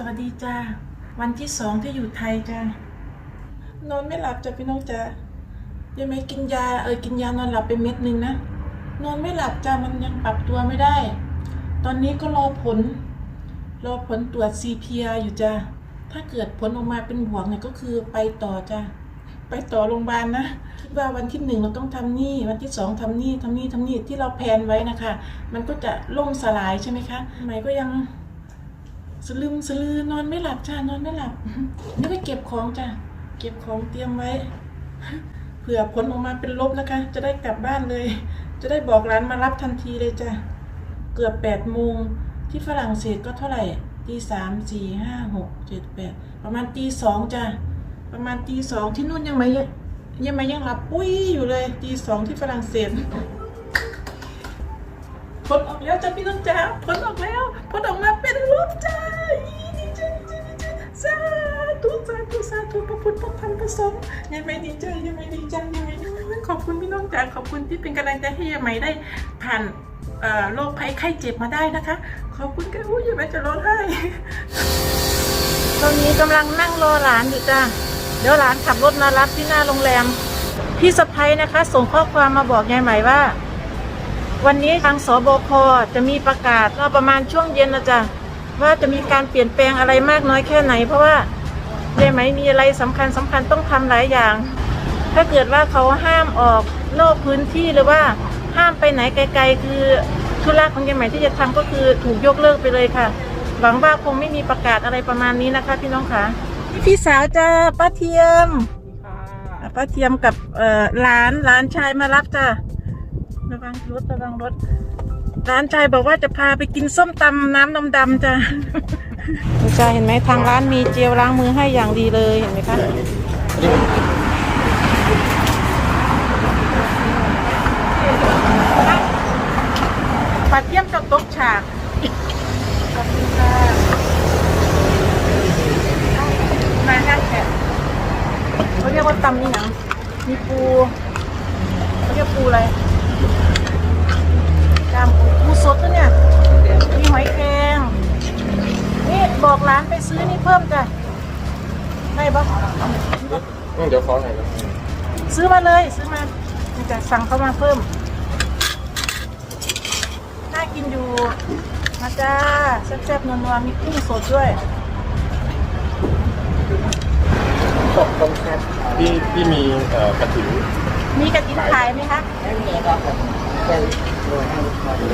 สวัสดีจ้าวันที่สองที่อยู่ไทยจ้านอนไม่หลับจ้ะพี่น้องจ้ายังไม่กินยาเออกินยานอนหลับไปเม็ดหนึ่งนะนอนไม่หลับจ้ามันยังปรับตัวไม่ได้ ตอนนี้ก็รอผล รอผลตรวจ CPR อยู่จ้าถ้าเกิดผลออกมาเป็นบวกเนี่ยก็คือไปต่อจ้าไปต่อโรงพยาบาลนะคิดว่าวันที่หนึ่งเราต้องทำนี่ วันที่สองทำนี่ทำนี่ทำนี่ที่เราแพนไว้นะคะ มันก็จะล่มสลายใช่ไหมคะทำไมก็ยัง สลืมสลือนอนไม่หลับจ้านอนไม่หลับนี่ก็เก็บของจ้ะเก็บของเตรียมไว้เผื่อผลออกมาเป็นลบนะคะ จะได้กลับบ้านเลย จะได้บอกร้านมารับทันทีเลยจ้ะเกือบแปดโมงที่ฝรั่งเศสก็เท่าไหร่ตีสามสี่ห้าหกเจ็ดแปดประมาณตีสองจ้ะประมาณตีสองที่นู่นยังไม่ยังไม่ยังหลับปุ้ยอยู่เลยตีสองที่ฝรั่งเศส ผลออกแล้วจ้ะพี่น้องจ๋าผลออกแล้วผลออกมาเป็นลบจ้าดีใจดีใจดีใจสาธุสาธุสาธุพระพุทธพระธรรมพระสงฆ์ยังไม่ดีใจยังไม่ดีใจยังไม่ดีขอบคุณพี่น้องจ๋าขอบคุณที่เป็นกำลังใจให้ยายไหมได้ผ่านโรคภัยไข้เจ็บมาได้นะคะ ขอบคุณกันอุ้ยยายไหมจะร้องไห้ตอนนี้กำลังนั่งรอหลานอยู่จ้าเดี๋ยวหลานขับรถมารับที่หน้าโรงแรมพี่สะพ้ยนะคะ ส่งข้อความมาบอกยายไหมว่า วันนี้ทางสบคจะมีประกาศว่าประมาณช่วงเย็นนะจ๊ะว่าจะมีการเปลี่ยนแปลงอะไรมากน้อยแค่ไหน เพราะว่าเยไหมมีอะไรสำคัญสำคัญต้องทำหลายอย่าง ถ้าเกิดว่าเขาห้ามออกนอกพื้นที่หรือว่าห้ามไปไหนไกล ๆ คือธุระของยายไหมที่จะทำก็คือถูกยกเลิกไปเลยค่ะ หวังว่าคงไม่มีประกาศอะไรประมาณนี้นะคะ พี่น้องค่ะพี่สาวจ้าป้าเทียมป้าเทียมกับเอ่อหลานหลานชายมารับจ้า ระวังรถระวังรถร้านชายบอกว่าจะพาไปกินส้มตำน้ำดำดำๆจ้ะจ้าเห็นไหมทางร้านมีเจลล้างมือให้อย่างดีเลยเห็นไหมคะปัดเยี่ยมกับตกฉากขอบคุณค่ะมาห้างแขกเขาเรียกว่าตำนี่หนังมีปูเขาเรียกปูอะไร จามปูปูสดตัวเนี่ย มีหอยแครงนี่บอกร้านไปซื้อนี่เพิ่มจ้ะได้ปะ อืมเดี๋ยวขอหน่อยนะ ซื้อมาเลยซื้อมานี่จะ สั่งเข้ามาเพิ่ม น่ากินอยู่ มาจ้าแซ่บๆนัวๆมีกุ้งสดด้วยตกตรงครับที่ที่มีเอ่อกระถิ่นมีกระถิ่นขายไหมคะ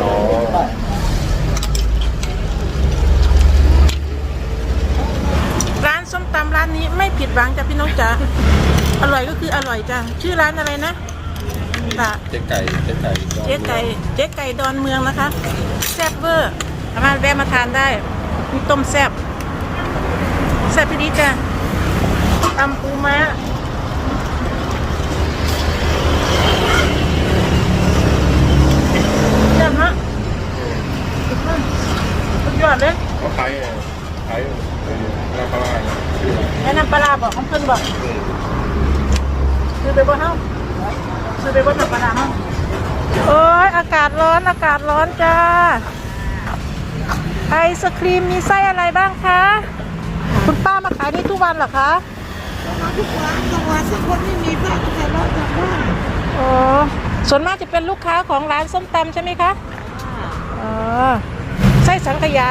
อ๋อร้านส้มตำร้านนี้ไม่ผิดหวังจ้ะพี่น้องจ๋าอร่อยก็คืออร่อยจ้ะชื่อร้านอะไรนะ จ้ะเจ๊ไก่เจ๊ไก่เจ๊ไก่เจ๊ไก่ดอนเมืองนะคะแซ่บเวอร์สามารถแวะมาทานได้มีต้มแซ่บแซ่บพี่ดีจ้ะตำปูม้าเยี่ยมฮะสุดยอดเลยเขาขายไงขายราคาอะไรแนะนำปลาร้าบอกของเพิ่นบอกซื้อไปบ่เฮา ซื้อไปบ่น้ำปลาร้าเฮาโอ้ยอากาศร้อนอากาศร้อนจ้าไอศครีมมีไส้อะไรบ้างคะ คุณป้ามาขายนี่ทุกวันเหรอคะมาทุกวันทุกวันสักคนไม่มีบ้านก็จะรอดจากบ้านโอ้ส่วนมากจะเป็นลูกค้าของร้านส้มตำใช่ไหมคะอ๋อไส้สังขยา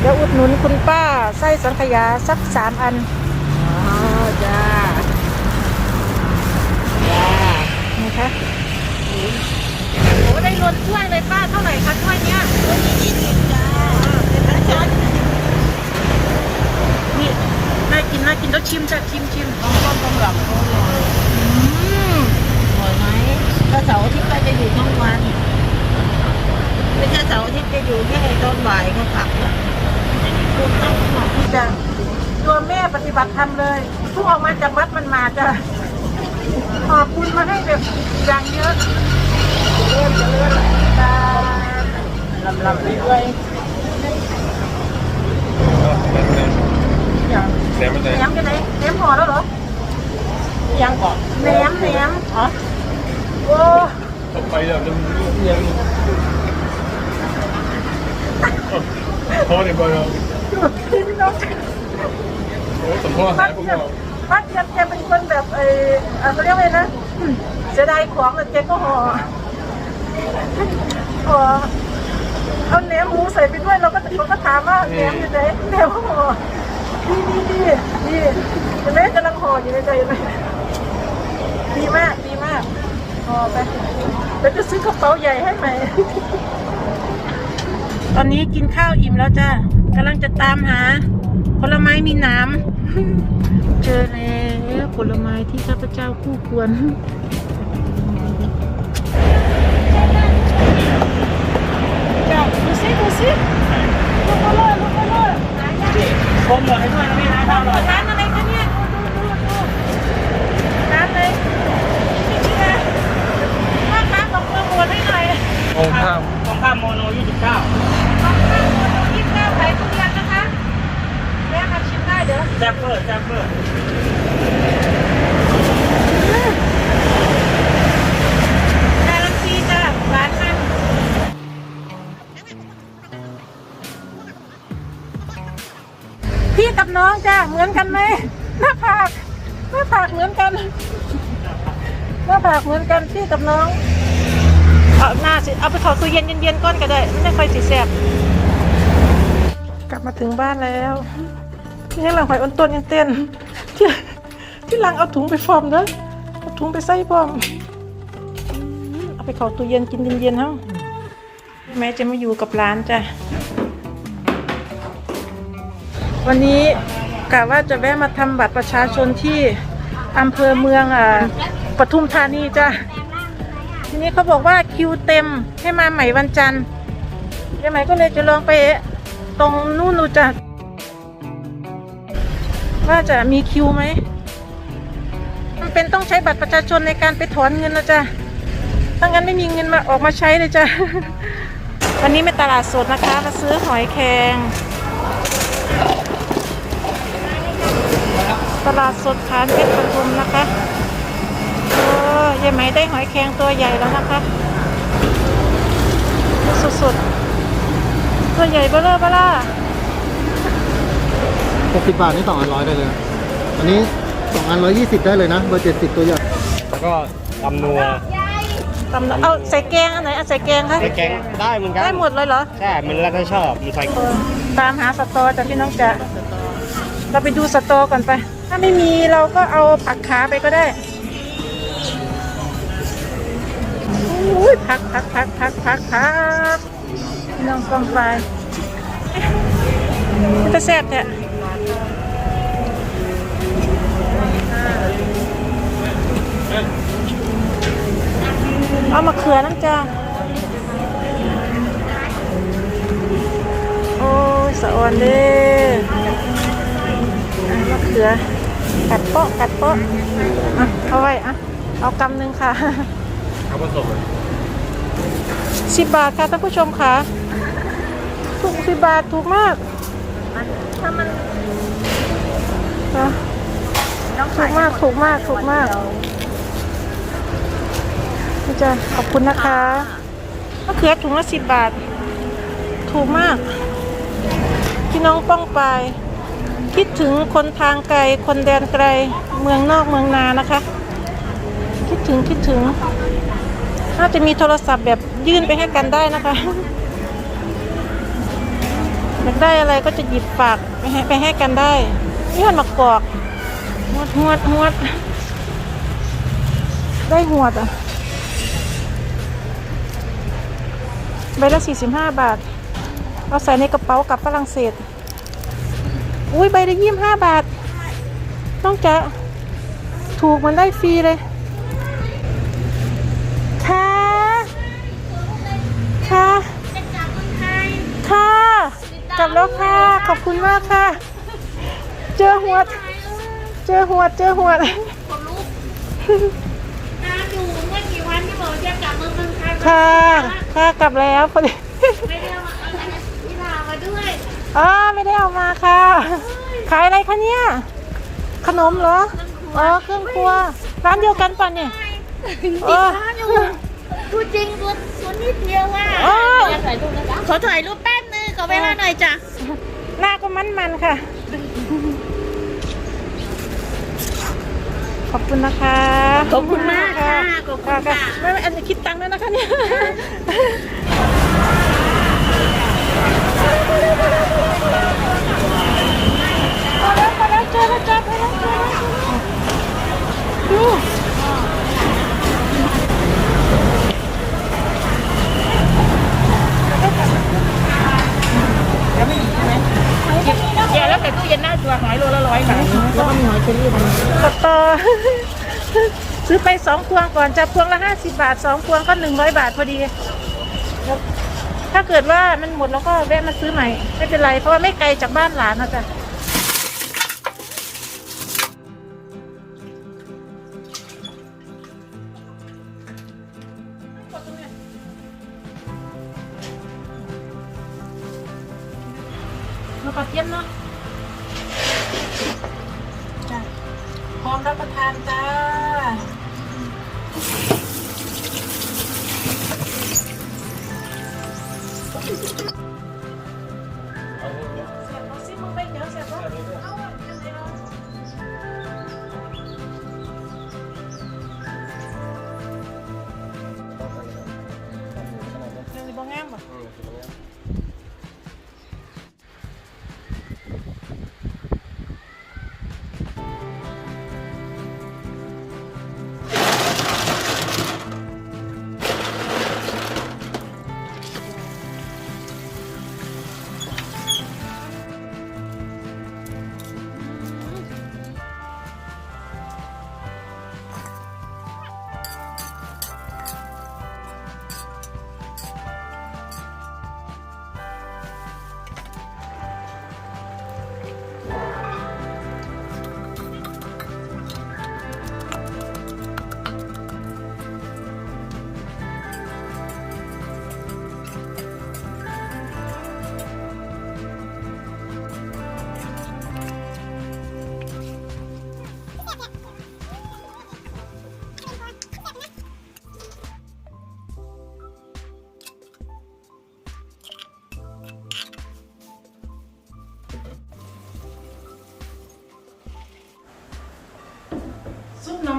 เดี๋ยวอุดหนุนคุณป้าไส้สังขยาสักสามอันอ๋อจ้า นี่คะโอ้ได้รวนถ้วยเลยป้าเท่าไหร่คะถ้วยเนี้ยวันนี้ยี่สิบจ้าเป็นอาจารย์นี่น่ากินน่ากินแล้วชิมจ้ะชิมชิมของต้นตำรับเขาเลยอืมอร่อยไหมถ้าเสาร์อาทิตย์ก็จะอยู่ทั้งวันไม่ใช่เสาร์อาทิตย์จะอยู่แค่ตอนบ่ายเขากลับแล้วคุณต้องหมักนี่จ้ะตัวแม่ปฏิบัติธรรมเลยเพิ่งออกมาจากวัดมันมาจ้ะ ขอบคุณมาให้แบบอย่างเยอะเริ่มจะเลื่อนตาลำลำไปด้วยอย่างแหนมมันแหนจะมกันไหนแหนมห่อแล้วเหรอยังก่อนแหนมแหนมอ๋อโอ้ไปแล้วมันยังพเนี่ยบอยเราโอ้สมพ่อหายผมบอก ป้าเจี๊ยบแกเป็นคนแบบเออเขาเรียกว่าไงนะเสียดายของแต่แกก็ห่อห่อเอาแหนมหมูใส่ไปด้วยเราก็เขาก็ถามว่าแหนมออยู่ไหนแหนมห่อนี่นี่นี่นี่เห็นไหมกำลังห่ออยู่ในใจเห็นไหมดีมากดีมากห่อไปเดี๋ยวจะซื้อกระเป๋าใหญ่ให้ใหมตอนนี้กินข้าวอิ่มแล้วจ้ากำลังจะตามหาผลไม้มีน้ำ เจอแล้วผลไม้ที่ข้าพเจ้าคู่ควรจ้าดูสิดูสิลุกมาเลยลุกมาเลยชมหมดให้ด้วยนะพี่นะทำหน่อยร้านอะไรคะเนี่ย กเหมือนกันพี่กับน้องเอาหน้าสิเอาไปเขอตู้เย็นเย็นๆก้อนก็ได้ไม่ได้ค่อยสิแสบกลับมาถึงบ้านแล้วนี่หลังหอยอ้นต้นยังเต้นที่ที่หลังเอาถุงไปฟอร์มเด้อเอาถุงไปใส่ฟอร์มเอาไปเข้าตู้เย็นกินเย็นๆเฮาแม่จะม่อยู่กับร้านจ้ะวันนี้กะว่าจะแวะมาทำบัตรประชาชนที่อำเภอเมืองอ่า ปทุมธานีจ้ะทีนี้เขาบอกว่าคิวเต็มให้มาใหม่วันจันทร์ยังไงก็เลยจะลองไปตรงนู่นดูจ้ะว่าจะมีคิวไหมมันเป็นต้องใช้บัตรประชาชนในการไปถอนเงินนะจ๊ะถ้างั้นไม่มีเงินมาออกมาใช้เลยจ้ะวันนี้ไม่ตลาดสดนะคะมาซื้อหอยแครงตลาดสดขานเพชรปทุมนะคะ ยายไหมได้หอยแครงตัวใหญ่แล้วนะคะ สุดๆ ตัวใหญ่เบ้อเร่อเบ้อล่า60บาทนี่สองอันร้อยได้เลยนะอันนี้สองอันร้อยยี่สิบได้เลยนะ เบอร์เจ็ดสิบตัวใหญ่แล้วก็ตำนัวตำเอาใส่แกงอันไหนเอาใส่แกงคะแกงได้เหมือนกันได้หมดเลยเหรอ ใช่ มันแล้วแต่ชอบมีใส่เออตามหาสตอจากพี่น้องจะเราไปดูสตอก่อนไป ถ้าไม่มีเราก็เอาผักขาไปก็ได้ ยพักพักพักพักพักพักน้องกองไฟมันจะแซ่บแท้เอามาเขือน้ำจ้าโอ้สะออนเด้อะมะเขือ กัดเปาะกัดเปาะอะเอาไว้อะเอากำหนึ่งค่ะ เอาผสม สิบบาทค่ะท่านผู้ชมค่ะถูกสิบบาทถูกมากถ้ามันถูกมากถูกมากถูกมากนี่จ้ะขอบคุณนะคะมะเขือถุงละสิบบาท ถูกมาก พี่น้องป้องไปายคิดถึงคนทางไกล คนแดนไกล เมืองนอกเมืองนานะคะ คิดถึงคิดถึง น่าจะมีโทรศัพท์แบบยื่นไปให้กันได้นะคะอยากได้อะไรก็จะหยิบฝากไปให้ไปให้กันได้นี่มันมากอกหวดหวดหวดได้หวดอะใบละสี่สิบห้าบาทเราใส่ในกระเป๋ากลับฝรั่งเศส อุ้ยใบละยี่สิบห้าบาท ต้องจะถูกมันได้ฟรีเลย ค่ะ ค่ะค่ะกลับแล้วค่ะ ขอบคุณมากค่ะ เจอหัวดเจอหัวดเจอหัวดตามอยู่เมื่อกี่วันที่บอกจะกลับเมืองไทยค่ะ ค่ะกลับแล้วพอดีไม่ได้เอามาเอาที่ลามาด้วยอ๋อไม่ได้เอามาค่ะ ขายอะไรคะเนี่ย ขนมเหรอ อ๋อเครื่องครัว ร้านเดียวกันป่ะเนี่ยเออ พูดจริงตัวตัวนิดเดียวว่าอ๋อถ่ายรูปนะจ๊ะขอถ่ายรูปแป๊บนึงก่อนอเวลาหน่อยจ้ะหน้าก็มันๆค่ะ ขอบคุณนะคะขอบคุณมากค่ะขอบคุณค่ะไม่ไม่อันนี้คิดตังค์ด้วยนะคะเนี่ย พอแล้วพอแล้วเจอแล้วจ้าพอแล้วเจอแล้วดู แย่แล้วแต่ตู้เย็นหน้าตัวหอยโลละร้อยค่ะแล้วก็มีหอยเชอรี่ตรงนี้ต่อซื้อไปสองพวงก่อนจะพวงละห้าสิบาทสองพวงก็หนึ่งร้อยบาทพอดี ถ้าเกิดว่ามันหมดเราก็แวะมาซื้อใหม่ ไม่เป็นไร เพราะว่าไม่ไกลจากบ้านหลานนะจ๊ะ สียบเอ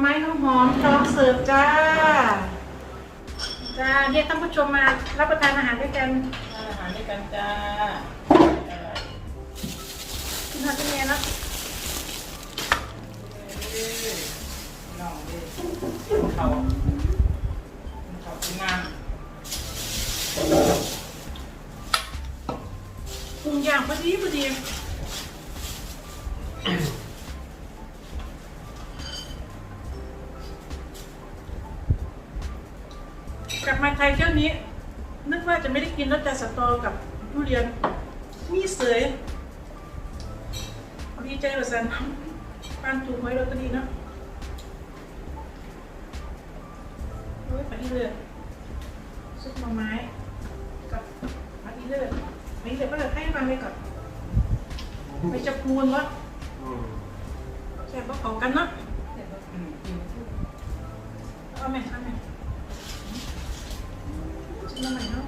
ซุปหน่อไม้หอมๆพร้อมเสิร์ฟจ้า จ้าเรียกท่านผู้ชมมารับประทานอาหารด้วยกันอาหารด้วยกันจ้ากินทานที่นี่นะน้องดิเขาเขาเป็นงานปรุงอย่างพอดีพอดี สตอกับทุเรียนมีเสยดีใจประสันปานถูกไว้ลอตเตอรี่เนาะโอ้ยไปที่เรือซุปหน่อไม้กับมาอีเลือดมาอีเลือดก็เลยให้มาไม่ก่อนไม่จะพูนวะแซ่บก็เขากันเนาะเอาไหมเอาไหมชิ้นละไหนเนาะ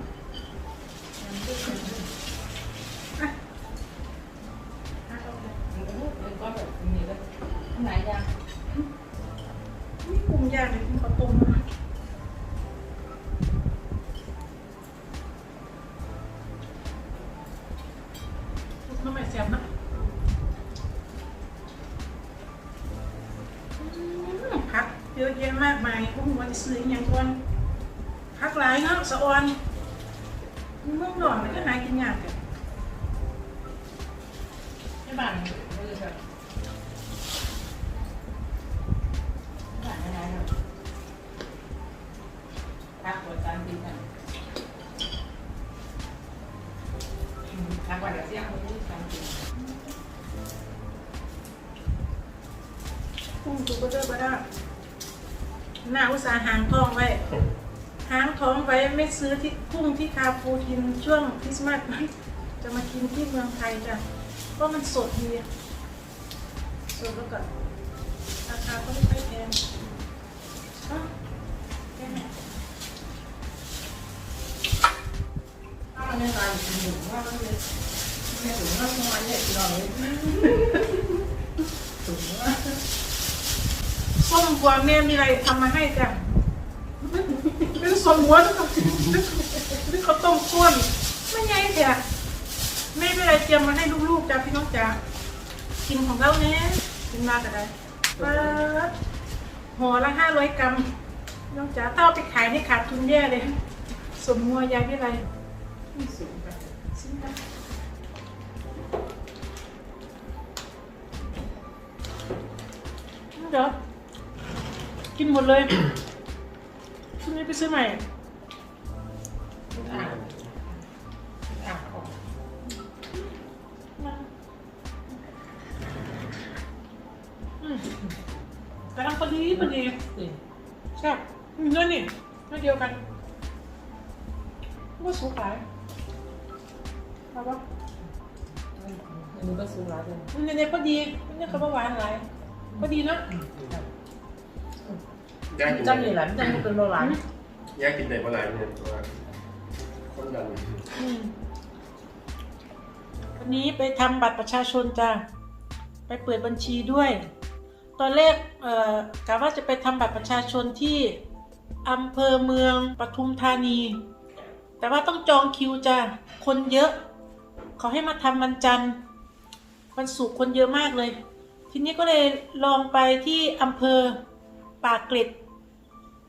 น้ำใหม่แซ่บนะผักเยอะแยะมากมายพวกหัวจะซื้ออย่างก่อนผักหลายเนาะสะออนเมื่อก่อนมันก็หากินยากเลยไม่บ้าน พุ่งสุกก็เจอมาได้หน้าอุตสาห์หางท้องไว้หางท้องไว้ไม่ซื้อที่กุ้งที่คาฟูกินช่วงคริสต์มาสจะมากินที่เมืองไทยจ้ะเพราะมันสดดีสดแล้วก็ราคาก็ไม่ค่อยแพงอ้าวแค่ไหนข้าวในงานหนึ่งว่าเลยแม่ถึงว่าเมื่อวานเนี่ย ส้มบัวแม่มีอะไรทำมาให้จ้ะเป็นส้มบัวนึกนึกข้าวต้มข้นไม่ใหญ่จ้ะแม่ไม่อะไรเตรียมมาให้ลูกๆจ้ะพี่น้องจ้ะกินของเราเนี่ยกินมาแต่ใดป๊าห่อละห้าร้อยกรัมน้องจ๋าถ้าเอาไปขายนี่ขาดทุนแย่เลย สมมัวยายไม่ไรไม่สูงไปซิ้นไป เดี๋ยวกินหมดเลยพรุ่งนี้ไปซื้อใหม่อ่านอ่านออกอืมกำลังพอดีพอดีใช่บอืมด้วยนี่ไม่เดียวกันว่าสูงหลายเอาปะอันนี้ก็ซื้อร้านเลยอืมในนี้พอดีนี่เขาบอกหวานหลาย พอดีเนาะยากกินจังนี่แหละจังเป็นโบราณยากกินได้เมื่อไหร่เนี่ยเพราะว่าคนดันอืมวันนี้ไปทำบัตรประชาชนจ้ะไปเปิดบัญชีด้วย ตอนแรกเอ่อกะว่าจะไปทำบัตรประชาชนที่อำเภอเมืองปทุมธานี แต่ว่าต้องจองคิวจ้ะคนเยอะ เขาให้มาทำวันจันทร์วันศุกร์คนเยอะมากเลย ทีนี้ก็เลยลองไปที่อำเภอปากเกร็ด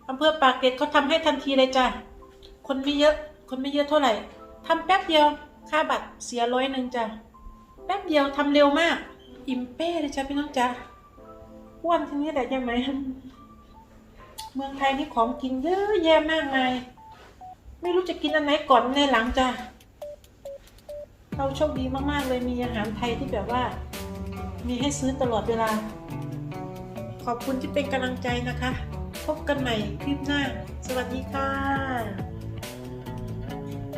อำเภอปากเกร็ดเขาทำให้ทันทีเลยจ้ะคนไม่เยอะ คนไม่เยอะเท่าไหร่ทำแป๊บเดียวค่าบัตรเสียร้อยหนึ่งจ้ะแป๊บเดียวทำเร็วมาก อิ่มเป้เลยจ้ะพี่น้องจ้ะอ้วนทีนี้แหละยังไหมเมืองไทยนี่ของกินเยอะแยะมากมายไม่รู้จะกินอันไหนก่อนในหลังจ้ะเราโชคดีมากๆเลยมีอาหารไทยที่แบบว่า มีให้ซื้อตลอดเวลา ขอบคุณที่เป็นกำลังใจนะคะ พบกันใหม่คลิปหน้า สวัสดีค่ะ